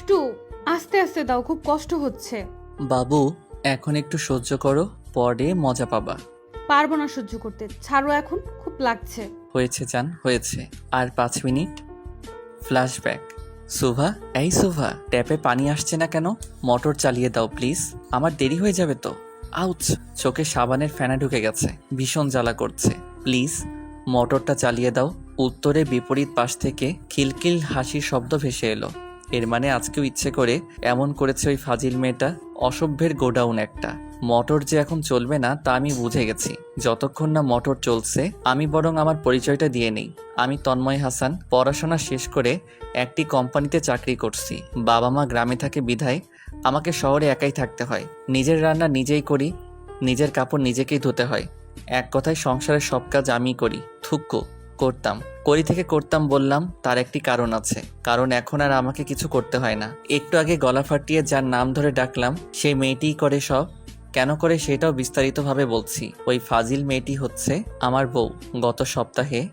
দুষ্টু আস্তে আস্তে দাও খুব কষ্ট হচ্ছে। বাবু এখন একটু সহ্য করো পরে মজা পাবা। পারব না সহ্য করতে। ছাড়ো এখন খুব লাগছে। হয়েছে জান হয়েছে। আর পাঁচ মিনিট। ফ্ল্যাশব্যাক সুভা এই সুভা ট্যাপে পানি আসছে না কেন? মোটর চালিয়ে দাও প্লিজ। আমার দেরি হয়ে যাবে তো। আউচ! চোখে সাবানের ফ্যানা ঢুকে গেছে। ভীষণ জ্বালা করছে। প্লিজ মোটরটা চালিয়ে দাও। উত্তরে বিপরীত পাশ থেকে খিলখিল হাসির শব্দ ভেসে এলো। এর মানে আজকেও ইচ্ছে করে এমন করেছে ওই ফাজিল মেয়েটা। অসভ্যের গোডাউন একটা। মোটর যে এখন চলবে না, তা আমি বুঝে গেছি। যতক্ষণ না মোটর চলছে, আমি বরং আমার পরিচয়টা দিয়ে নেই। আমি তন্ময় হাসান, পড়াশোনা শেষ করে একটি কোম্পানিতে চাকরি করছি। বাবা মা গ্রামে থাকে বিধায়, আমাকে শহরে একাই থাকতে হয়। নিজের রান্না নিজেই করি, নিজের কাপড় নিজেকেই ধুতে হয়। এক কথায় সংসারের সব কাজ আমিই করি। থুক্কো। করতাম। করি থেকে করতাম বললাম, তার একটি কারণ আছে। কারণ এখন আর আমাকে কিছু করতে হয় না। একটু আগে গলা ফাটিয়ে যার নাম ধরে ডাকলাম সেই মেয়েটিই করে সব। কেন করে সেটাও বিস্তারিতভাবে বলছি। ওই ফাজিল মেয়েটি হচ্ছে আমার বউ। গত সপ্তাহে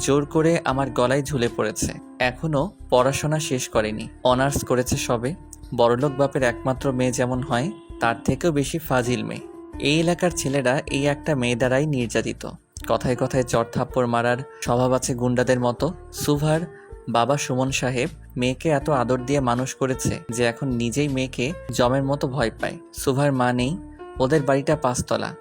জোর করে আমার গলায় ঝুলে পড়েছে। এখনও পড়াশোনা শেষ করেনি। অনার্স করেছে সবে। বড়লোক বাপের একমাত্র মেয়ে যেমন হয়, তার থেকেও বেশি ফাজিল মেয়ে। এই এলাকার ছেলেরা এই একটা মেয়ে দ্বারাই নির্যাতিত। কথায় কথায় চর থাপ্পড় মারার স্বভাব আছে গুন্ডাদের মতো। সুভার বাবা সুমন সাহেব মেয়েকে এত আদর দিয়ে মানুষ করেছে যে এখন নিজেই মেয়েকে জমের মতো ভয় পায়। সুভার মা নেই, ওদের বাড়িটা পাঁচতলা।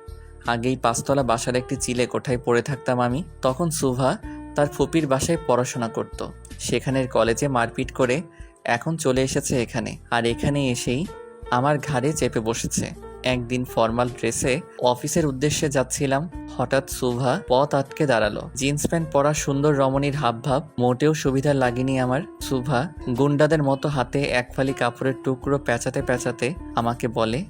আগেই পাঁচতলা বাসার একটি চিলে কোঠায় পড়ে থাকতাম আমি। তখন সুভা তার ফুপির বাসায় পড়াশোনা করত। সেখানের কলেজে মারপিট করে এখন চলে এসেছে এখানে। আর এখানে এসেই আমার ঘাড়ে চেপে বসেছে। একদিন ফর্মাল ড্রেসে অফিসের উদ্দেশ্যে যাচ্ছিলাম হঠাৎ সুভা পথ আটকে দাঁড়াল। জিন্স প্যান্ট পরা সুন্দর রমণীর হাবভাব মোটেও সুবিধা লাগেনি আমার। সুভা গুন্ডাদের মতো হাতে এক ফালি কাপড়ের টুকরো পেঁচাতে পেঁচাতে আমাকে বলে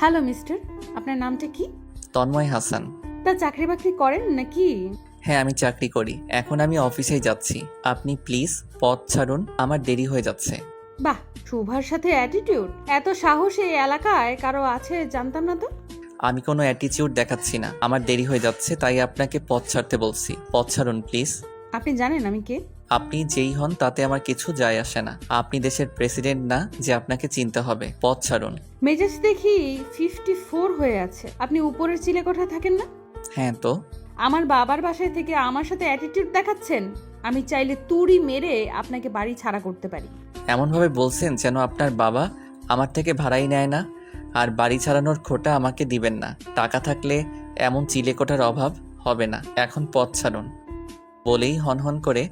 হ্যালো মিস্টার আপনার নামটা কি? তন্ময় হাসান। তা চাকরি বাকরি করেন নাকি? হ্যাঁ আমি চাকরি করি। এখন আমি অফিসেই যাচ্ছি। আপনি প্লিজ পথ ছাড়ুন আমার দেরি হয়ে যাচ্ছে। বাহ শুভার সাথে অ্যাটিটিউড এত সাহস এই এলাকায় কারও আছে জানতাম না তো? আমি কোনো অ্যাটিচিউড দেখাচ্ছি না। আমার দেরি হয়ে যাচ্ছে তাই আপনাকে পথ ছাড়তে বলছি। পথ ছাড়ুন প্লিজ আপনি জানেন আমি কে? আপনি যেই হন তাতে আমার কিছু যায় আসে না। আপনি দেশের প্রেসিডেন্ট না যে আপনাকে চিনতে হবে। পথ ছাড়ুন। মেজাজ দেখি ফিফটি ফোর হয়ে আছে। আপনি উপরের চিলে কোঠায় থাকেন না? হ্যাঁ তো? আমার বাবার বাসায় থেকে আমার সাথে অ্যাটিটিউড দেখাচ্ছেন? আমি চাইলে তুড়ি মেরে আপনাকে বাড়ি ছাড়া করতে পারি। এমনভাবে বলছেন যেন আপনার বাবা আমার থেকে ভাড়াই নেয় না আর বাড়ি ছাড়ানোর খোটা আমাকে দিবেন না। টাকা থাকলে এমন চিলেকোঠার অভাব হবে না। এখন পথ ছাড়ুন। বলেই হনহন করে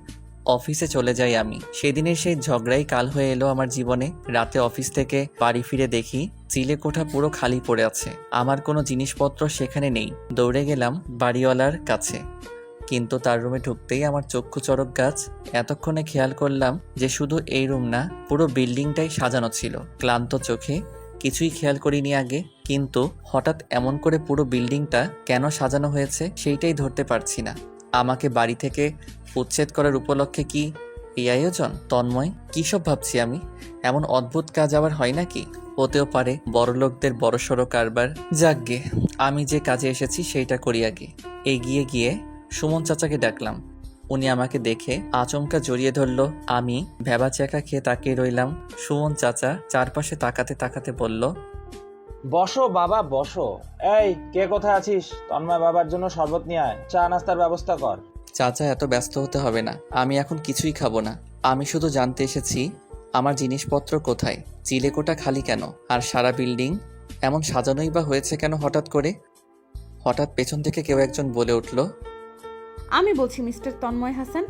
অফিসে চলে যাই আমি। সেদিনের সেই ঝগড়াই কাল হয়ে এলো আমার জীবনে। রাতে অফিস থেকে বাড়ি ফিরে দেখি চিলেকোঠা পুরো খালি পড়ে আছে। আমার কোনো জিনিসপত্র সেখানে নেই। দৌড়ে গেলাম বাড়িওয়ালার কাছে। কিন্তু তার রুমে ঢুকতেই আমার চক্ষু চড়ক গাছ। এতক্ষণে খেয়াল করলাম যে শুধু এই রুম না, পুরো বিল্ডিংটাই সাজানো ছিল। ক্লান্ত চোখে কিছুই খেয়াল করিনি আগে, কিন্তু হঠাৎ এমন করে পুরো বিল্ডিংটা কেন সাজানো হয়েছে সেইটাই ধরতে পারছি না। আমাকে বাড়ি থেকে উচ্ছেদ করার উপলক্ষে কি এই আয়োজন? তন্ময়, কী সব ভাবছি আমি? এমন অদ্ভুত কাজ আবার হয় নাকি? হতেও পারে বড়লোকদের বড়সড় কারবার। যাকগে আমি যে কাজে এসেছি সেইটা করি আগে। এগিয়ে গিয়ে সুমন চাচাকে ডাকলাম উনি আমাকে দেখে আচমকা জড়িয়ে ধরলো। আমি ভেবা চেকা খেয়ে তাকিয়ে রইলাম। সুমন চাচা চারপাশে তাকাতে তাকাতে বলল বসো বাবা বসো। এই কে কোথায় আছিস? তন্ময় বাবার জন্য শরবত নিয়ে আয়। চা নাস্তার ব্যবস্থা কর। চাচা এত ব্যস্ত হতে হবে না। আমি এখন কিছুই খাব না। আমি শুধু জানতে এসেছি আমার জিনিসপত্র কোথায়? চিলেকোটা খালি কেন? আর সারা বিল্ডিং? এমন সাজানোই বা হয়েছে কেন হঠাৎ করে? হঠাৎ পেছন থেকে কেউ একজন বলে উঠল আমি বলছি মিস্টার তন্ময় হাসান।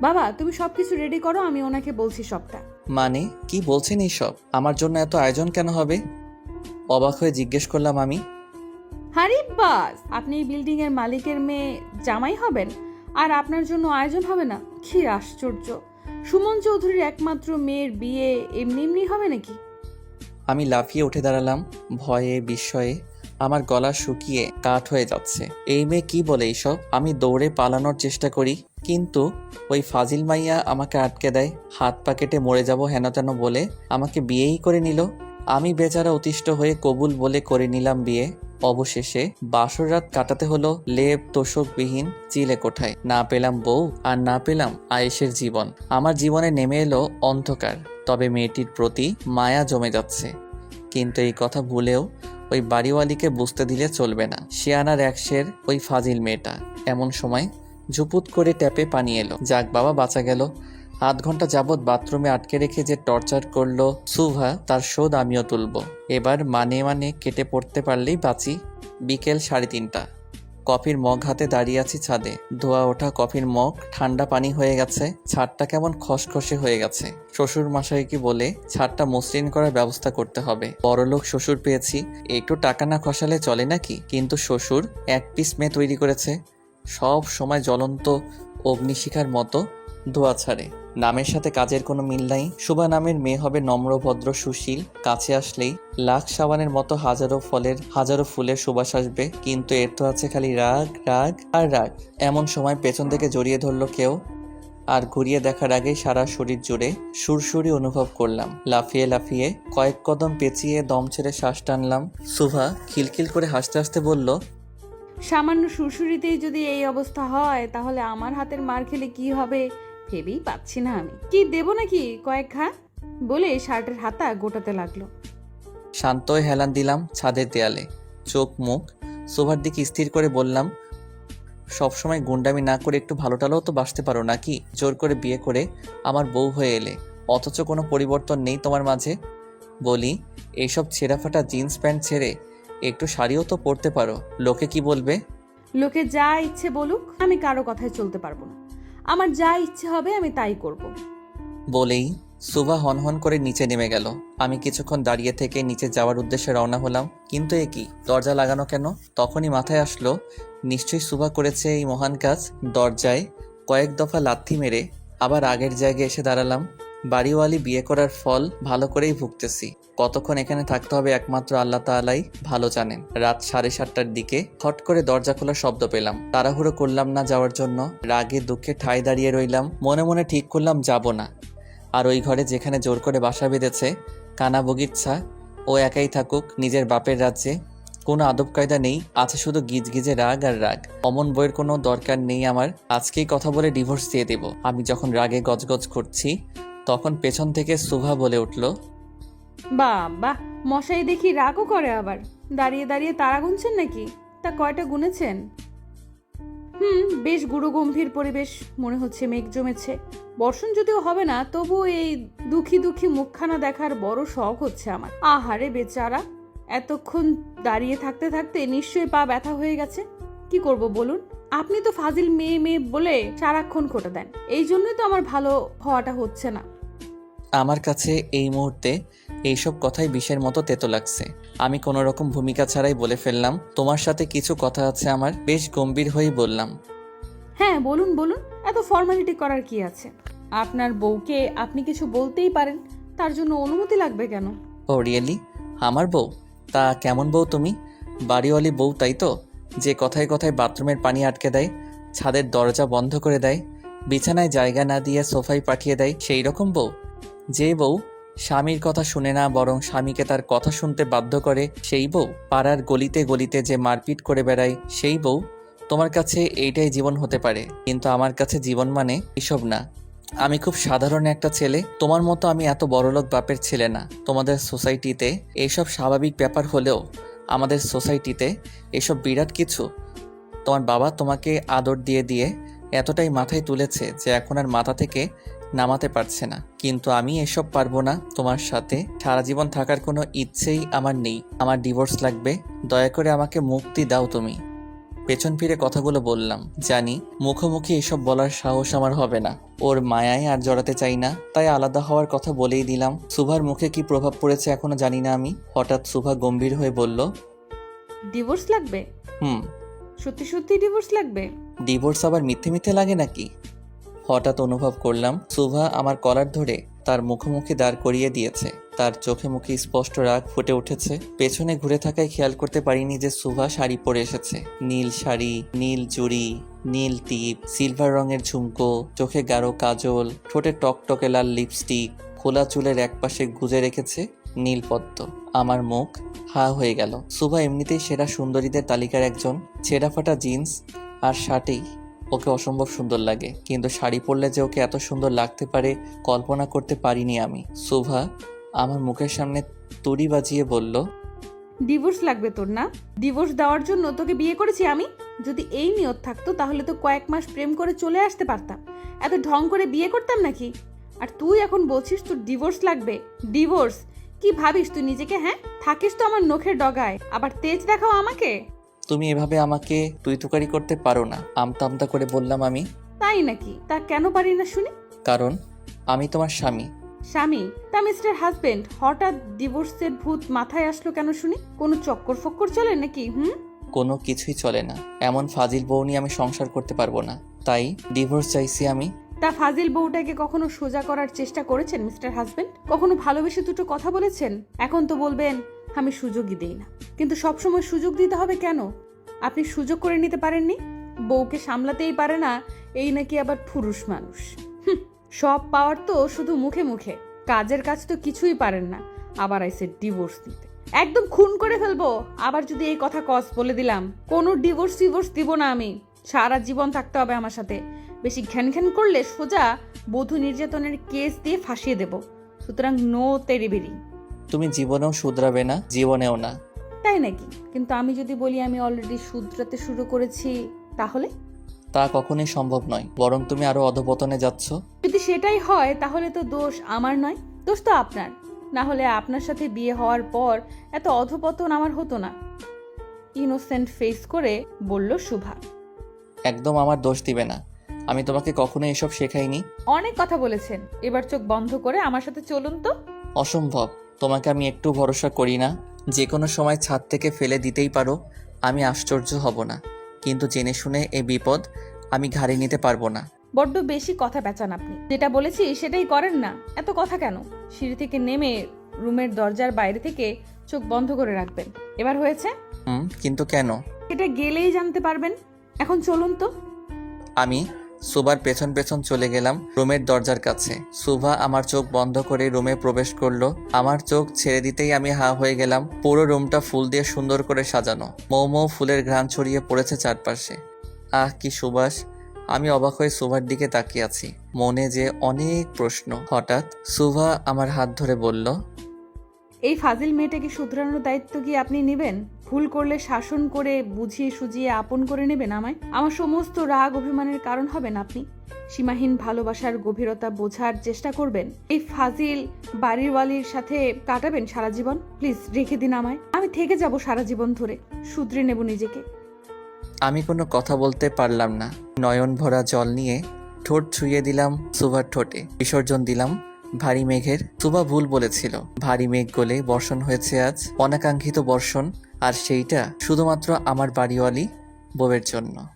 বাবা তুমি সবকিছু রেডি করো আমি ওনাকে বলছি সবটা। মানে? কি বলছেন এইসব? আমার জন্য এত আয়োজন কেন হবে? অবাক হয়ে জিজ্ঞেস করলাম আমি। হারি বাস! আপনি এই বিল্ডিং এর মালিকের মেয়ে জামাই হবেন আর আপনার জন্য আয়োজন হবে না? কি আশ্চর্য! সুমন চৌধুরীর একমাত্র মেয়ের বিয়ে এমনি এমনি হবে নাকি? আমি লাফিয়ে উঠে দাঁড়ালাম ভয়ে বিস্ময়ে। আমার গলা শুকিয়ে কাঠ হয়ে যাচ্ছে। এই মেয়ে কি বলে এইসব? আমি দৌড়ে পালানোর চেষ্টা করি, কিন্তু ওই ফাজিল মাইয়া আমাকে আটকে দেয়। হাত পা কেটে মরে যাব হেন তেন বলে আমাকে বিয়েই করে নিল। আমি বেচারা অতিষ্ঠ হয়ে কবুল বলে করে নিলাম বিয়ে। অবশেষে বাসর রাত কাটাতে হলো লেপ তোষকবিহীন চিলে কোঠায়। না পেলাম বউ আর না পেলাম আয়েশের জীবন। আমার জীবনে নেমে এলো অন্ধকার, তবে মেয়েটির প্রতি মায়া জমে যাচ্ছে। কিন্তু এই কথা ভুলেও ওই বাড়িওয়ালিকে বুঝতে দিলে চলবে না। শিয়ানার একশের ওই ফাজিল মেয়েটা। এমন সময় ঝুপুত করে ট্যাপে পানি এলো। যাক বাবা, বাঁচা গেল। আধ ঘণ্টা যাবৎ বাথরুমে আটকে রেখে যে টর্চার করল সুভা, তার শোধ আমিও তুলব। এবার মানে মানে কেটে পড়তে পারলেই বাঁচি। বিকেল সাড়ে তিনটা। কফির মগ হাতে দাঁড়িয়ে আছি ছাদে। ধোয়া ওঠা কফির মগ, ঠান্ডা পানি হয়ে গেছে। ছাদটা কেমন খসখসে হয়ে গেছে। শ্বশুর মশাইকে বলে, ছাদটা মসৃণ করার ব্যবস্থা করতে হবে। বড়লোক শ্বশুর পেয়েছি। একটু টাকা না খসালে চলে নাকি? কিন্তু শ্বশুর এক পিস মেয়ে তৈরি করেছে। সব সময় জ্বলন্ত অগ্নিশিখার মতো ধোয়া ছাড়ে। নামের সাথে কাজের কোনো মিল নাই। শুভা নামের মেয়ে হবে নম্র, ভদ্র, সুশীল। কাছে আসলেই লাখ সাবানের মতো হাজারো ফলের, হাজারো ফুলের সুবাস আসবে। কিন্তু এর তো আছে খালি রাগ রাগ আর রাগ। এমন সময় পেছন থেকে জড়িয়ে ধরলো কেউ। আর ঘুরিয়ে দেখার আগেই সারা শরীর জুড়ে সুরসুরি অনুভব করলাম। লাফিয়ে লাফিয়ে কয়েক কদম পেঁচিয়ে দম ছেড়ে শ্বাস টানলাম। সুভা খিলখিল করে হাসতে হাসতে বলল, সামান্য সুরসুরিতেই যদি এই অবস্থা হয়, তাহলে আমার হাতের মার খেলে কি হবে? ভেবেই পাচ্ছি না আমি। কি দেবো নাকি কয়েক ঘা? বলে শার্টের হাতা গোটাতে লাগল। শান্ত হেলান দিলাম ছাদের দেয়ালে। চোখ মুখ সোভার দিকে স্থির করে বললাম সবসময় গুন্ডামি না করে একটু ভালো টালেও তো বাসতে পারো নাকি? জোর করে বিয়ে করে আমার বউ হয়ে এলে। অথচ কোনো পরিবর্তন নেই তোমার মাঝে? বলি এইসব ছেঁড়াফাটা জিন্স প্যান্ট ছেড়ে একটু শাড়িও তো পরতে পারো। লোকে কি বলবে? লোকে যা ইচ্ছে বলুক আমি কারও কথায় চলতে পারব না। আমার যা ইচ্ছে হবে আমি তাই করব। বলেই সুভা হনহন করে নিচে নেমে গেল। আমি কিছুক্ষণ দাঁড়িয়ে থেকে নিচে যাওয়ার উদ্দেশ্যে রওনা হলাম। কিন্তু এ কি? দরজা লাগানো কেন? তখনই মাথায় আসলো, নিশ্চয়ই সুভা করেছে এই মহান কাজ। দরজায় কয়েক দফা লাথি মেরে আবার আগের জায়গায় এসে দাঁড়ালাম। বাড়িওয়ালি বিয়ে করার ফল ভালো করেই ভুগতেছি। কতক্ষণ এখানে থাকতে হবে একমাত্র আল্লাহ তাআলাই ভালো জানেন। রাত সাড়ে সাতটার দিকে হট করে দরজা খোলার শব্দ পেলাম। তাড়াহুড়ো করলাম না যাওয়ার জন্য। রাগে দুঃখে ঠাই দাঁড়িয়ে রইলাম। মনে মনে ঠিক করলাম, যাব না। আর ওই ঘরে যেখানে জোর করে বাসা বেঁধেছে, কানা বগিচ্ছা, ও একাই থাকুক, নিজের বাপের রাজ্যে। কোনো আদব কায়দা নেই, আছে শুধু গিজগিজে রাগ আর রাগ। অমন বইয়ের কোনো দরকার নেই আমার। আজকেই কথা বলে ডিভোর্স দিয়ে দেব। আমি যখন রাগে গজগজ করছি তখন পেছন থেকে সুভা বলে উঠল, বাহ, মশাই দেখি রাগও করে আবার। দাঁড়িয়ে দাঁড়িয়ে তারা গুনছেন নাকি? তা কয়টা গুনেছেন? হুম, বেশ গুরু গম্ভীর পরিবেশ মনে হচ্ছে, মেঘ জমেছে। বর্ষণ যদিও হবে না, তবু এই দুঃখী দুঃখী মুখখানা দেখার বড় শখ হচ্ছে আমার। আহারে বেচারা, এতক্ষণ দাঁড়িয়ে থাকতে থাকতে নিশ্চয়ই পা ব্যথা হয়ে গেছে। কি করব বলুন? আপনি তো ফাজিল মেয়ে মেয়ে বলে সারাক্ষণ খোটা দেন। এই জন্যই তো আমার ভালো হওয়াটা হচ্ছে না। আমার কাছে এই মুহূর্তে এইসব কথাই বিষের মতো তেতো লাগছে। আমি কোনো রকম ভূমিকা ছাড়াই বলে ফেললাম। তোমার সাথে কিছু কথা আছে আমার। বেশ গম্ভীর হয়েই বললাম। হ্যাঁ বলুন বলুন। এত ফর্মালিটি করার কি আছে? আপনার বউকে আপনি কিছু বলতেই পারেন। তার জন্য অনুমতি লাগবে কেন? ও রিয়েলি আমার বউ? তা কেমন বউ তুমি? বাড়িওয়ালি বউ তাই তো? যে কথায় কথায় বাথরুমের পানি আটকে দেয় ছাদের দরজা বন্ধ করে দেয় বিছানায় জায়গা না দিয়ে সোফায় পাঠিয়ে দেয় সেই রকম বউ? যে বউ স্বামীর কথা শুনে না বরং স্বামীকে তার কথা শুনতে বাধ্য করে, সেই বউ পাড়ার গলিতে গলিতে যে মারপিট করে বেড়ায়, সেই বউ তোমার কাছে এইটাই জীবন হতে পারে। কিন্তু আমার কাছে জীবন মানে এসব না। আমি খুব সাধারণ একটা ছেলে, তোমার মতো আমি এত বড়লোক বাপের ছেলে না। তোমাদের সোসাইটিতে এইসব স্বাভাবিক ব্যাপার হলেও আমাদের সোসাইটিতে এসব বিরাট কিছু। তোমার বাবা তোমাকে আদর দিয়ে দিয়ে এতটাই মাথায় তুলেছে যে এখন আর মাথা থেকে নামাতে পারছে না। কিন্তু আমি এসব পারব না তোমার সাথে। সারা জীবন থাকার কোনো ইচ্ছেই আমার নেই। আমার ডিভোর্স লাগবে। দয়া করে আমাকে মুক্তি দাও তুমি। পেছন ফিরে কথাগুলো বললাম। জানি মুখোমুখি এসব বলার সাহস আমার হবে না। ওর মায়ায় আর জড়াতে চাই না। তাই আলাদা হওয়ার কথা বলেই দিলাম। সুভার মুখে কি প্রভাব পড়েছে এখনও জানি না আমি। হঠাৎ সুভা গম্ভীর হয়ে বলল ডিভোর্স লাগবে? হুম। সত্যি সত্যি ডিভোর্স লাগবে? ডিভোর্স আবার মিথ্যে মিথ্যে লাগে নাকি? হঠাৎ অনুভব করলাম, সুভা আমার কলার ধরে তার মুখোমুখি দাঁড় করিয়ে দিয়েছে। তার চোখে মুখে স্পষ্ট রাগ ফুটে উঠেছে। পেছনে ঘুরে থাকায় খেয়াল করতে পারিনি যে সুভা শাড়ি পরে এসেছে। নীল শাড়ি, নীল চুড়ি, নীল টিপ, সিলভার রঙের ঝুমকো, চোখে গাঢ় কাজল, ঠোঁটে টকটকে লাল লিপস্টিক, খোলা চুলের একপাশে গুজে রেখেছে নীলপদ্ম আমার মুখ হা হয়ে গেল। সুভা এমনিতেই সেরা সুন্দরীদের তালিকার একজন। ছেঁড়া ফাটা জিন্স আর শার্টেই ওকে অসম্ভব সুন্দর লাগে, কিন্তু শাড়ি পরলে যে ওকে এত সুন্দর লাগতে পারে, কল্পনা করতে পারিনি আমি। শোভা আমার মুখের সামনে তুড়ি বাজিয়ে বলল, ডিভোর্স লাগবে তোর না? ডিভোর্স দেওয়ার জন্য তোকে বিয়ে করেছি আমি? যদি এই নিয়ত থাকতো, তাহলে তো কয়েক মাস প্রেম করে চলে আসতে পারতাম। এত ঢং করে বিয়ে করতাম নাকি? আর তুই এখন বলছিস তোর ডিভোর্স লাগবে? ডিভোর্স? কি ভাবিস তুই নিজেকে হ্যাঁ? থাকিস তো আমার নখের ডগায়। আবার তেজ দেখাও আমাকে? তুমি এভাবে আমাকে তুই তুকারি করতে পারো না। আমতা আমতা করে বললাম আমি। তাই নাকি? তা কেন পারি না শুনি? কারণ আমি তোমার স্বামী। স্বামী? তা মিস্টার হাজবেন্ড হঠাৎ ডিভোর্সের ভূত মাথায় আসলো কেন শুনি? কোনো চক্কর ফক্কর চলে নাকি হুম? কোনো কিছুই চলে না। এমন ফাজিল বউ নিয়ে আমি সংসার করতে পারব না। তাই ডিভোর্স চাইছি আমি। তা ফাজিল বউটাকে কখনো সোজা করার চেষ্টা করেছেন মিস্টার হাজবেন্ড? কখনো ভালোবেসে দুটো কথা বলেছেন? এখন তো বলবেন আমি সুযোগই দেই না। কিন্তু সবসময় সুযোগ দিতে হবে কেন? আপনি সুযোগ করে নিতে পারেননি? বউকে সামলাতেই পারে না, এই নাকি আবার পুরুষ মানুষ। সব পাওয়ার তো শুধু মুখে মুখে। কাজের কাজ তো কিছুই পারেন না। আবার আইসে ডিভোর্স দিতে। একদম খুন করে ফেলব। আবার যদি এই কথা কস বলে দিলাম, কোনো ডিভোর্স ডিভোর্স দিব না আমি। সারা জীবন থাকতে হবে আমার সাথে। বেশি ঘ্যান ঘ্যান করলে সোজা বধূ নির্যাতনের কেস দিয়ে ফাঁসিয়ে দেব। সুতরাং নো তেরিবেরি তুমি জীবনেও শুধরাবে না জীবনেও না। তাই নাকি? কিন্তু আমি যদি বলি আমি অলরেডি শুধরাতে শুরু করেছি তাহলে? তা কখনোই সম্ভব নয় বরং তুমি আরও অধপতনে যাচ্ছ। যদি সেটাই হয় তাহলে তো দোষ আমার নয় দোষ তো আপনার। না হলে আপনার সাথে বিয়ে হওয়ার পর এত অধপতন আমার হতো না। ইনোসেন্ট ফেস করে বলল শুভা একদম আমার দোষ দিবে না আমি তোমাকে কখনো এসব শেখাইনি। অনেক কথা বলেছেন এবার চোখ বন্ধ করে আমার সাথে চলুন তো। অসম্ভব। তোমাকে আমি একটু ভরসা করি না। যে কোনো সময় ছাদ থেকে ফেলে দিতেই পারো আমি আশ্চর্য হব না। কিন্তু জেনে শুনে এই বিপদ আমি ঘাড়ে নিতে পারব না। বড্ড বেশি কথা বেচান আপনি। যেটা বলেছি সেটাই করেন না। এত কথা কেন? সিঁড়ি থেকে নেমে রুমের দরজার বাইরে থেকে চোখ বন্ধ করে রাখবেন। এবার হয়েছে? হুম কিন্তু কেন? এটা গেলেই জানতে পারবেন। এখন চলুন তো। আমি সুভার পেছন পেছন চলে গেলাম রুমের দরজার কাছে। সুভা আমার চোখ বন্ধ করে রুমে প্রবেশ করল। আমার চোখ ছেড়ে দিতেই আমি হা হয়ে গেলাম। পুরো রুমটা ফুল দিয়ে সুন্দর করে সাজানো। মৌ মৌ ফুলের ঘ্রাণ ছড়িয়ে পড়েছে চারপাশে। আহ, কি সুবাস আমি অবাক হয়ে সুভার দিকে তাকিয়ে আছি। মনে যে অনেক প্রশ্ন। হঠাৎ সুভা আমার হাত ধরে বলল, এই ফাজিল মেয়েটাকে শুধরানোর দায়িত্ব কি আপনি নেবেন? ভুল করলে শাসন করে বুঝিয়ে সুজিয়ে আপন করে নেবেন আমায়? আমার সমস্ত রাগ অভিমানের কারণ হবেন আপনি। সীমাহীন ভালোবাসার গভীরতা বোঝার চেষ্টা করবেন। এই ফাজিল বাড়িওয়ালির সাথে কাটাবেন সারা জীবন? প্লিজ, রেখে দিন আমায়। আমি থেকে যাব সারা জীবন ধরে। শুধরে নেব নিজেকে। আমি কোনো কথা বলতে পারলাম না। নয়ন ভরা জল নিয়ে ঠোঁট ছুঁয়ে দিলাম সুভার ঠোঁটে। বিসর্জন দিলাম ভারী মেঘের। তুবা ভুল বলেছিল। ভারী মেঘ গলে বর্ষণ হয়েছে আজ। অনাকাঙ্ক্ষিত বর্ষণ, আর সেইটা শুধুমাত্র আমার বাড়িওয়ালি বউয়ের জন্য।